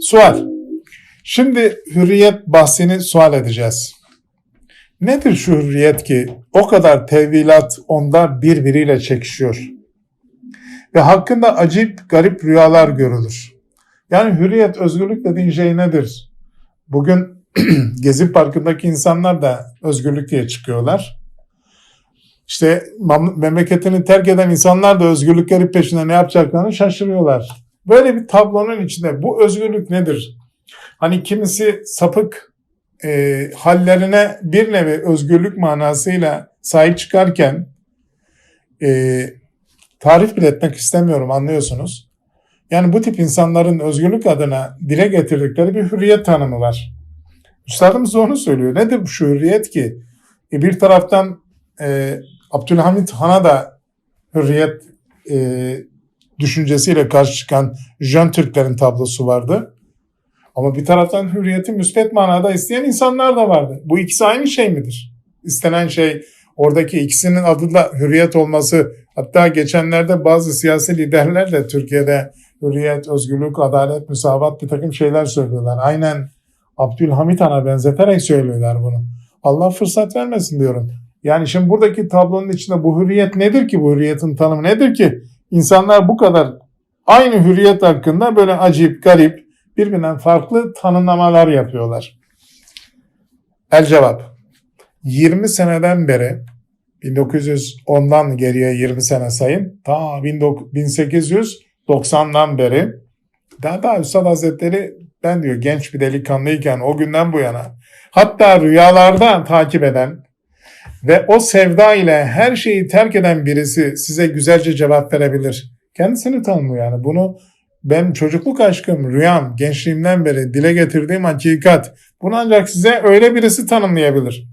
Sual. Şimdi hürriyet bahsini sual edeceğiz. Nedir şu hürriyet ki o kadar tevilat onda birbiriyle çekişiyor? Ve hakkında acip garip rüyalar görülür. Yani hürriyet, özgürlük dediğin şey nedir? Bugün Gezi Parkı'ndaki insanlar da özgürlük diye çıkıyorlar. İşte memleketini terk eden insanlar da özgürlükleri peşinde ne yapacaklarını şaşırıyorlar. Böyle bir tablonun içinde bu özgürlük nedir? Hani kimisi sapık e, hallerine bir nevi özgürlük manasıyla sahip çıkarken e, tarif bile etmek istemiyorum anlıyorsunuz. Yani bu tip insanların özgürlük adına dile getirdikleri bir hürriyet tanımı var. Üstadımız onu söylüyor. Nedir şu hürriyet ki? E, bir taraftan e, Abdülhamit Han'a da hürriyet e, düşüncesiyle karşı çıkan Jön Türklerin tablosu vardı. Ama bir taraftan hürriyeti müspet manada isteyen insanlar da vardı. Bu ikisi aynı şey midir? İstenen şey oradaki ikisinin adı da hürriyet olması. Hatta geçenlerde bazı siyasi liderler de Türkiye'de hürriyet, özgürlük, adalet, müsavat bir takım şeyler söylüyorlar. Aynen Abdülhamit Han'a benzeterek söylüyorlar bunu. Allah fırsat vermesin diyorum. Yani şimdi buradaki tablonun içinde bu hürriyet nedir ki? Bu hürriyetin tanımı nedir ki? İnsanlar bu kadar aynı hürriyet hakkında böyle acayip, garip, birbirinden farklı tanımlamalar yapıyorlar. El cevap. 20 seneden beri 1910'dan geriye 20 sene sayın. Ta 1890'dan beri daha da Üstad Hazretleri ben diyor genç bir delikanlıyken o günden bu yana hatta rüyalarda takip eden ve o sevda ile her şeyi terk eden birisi size güzelce cevap verebilir. Kendisini tanımlıyor yani. Bunu ben çocukluk aşkım, rüyam, gençliğimden beri dile getirdiğim hakikat. Bunu ancak size öyle birisi tanımlayabilir.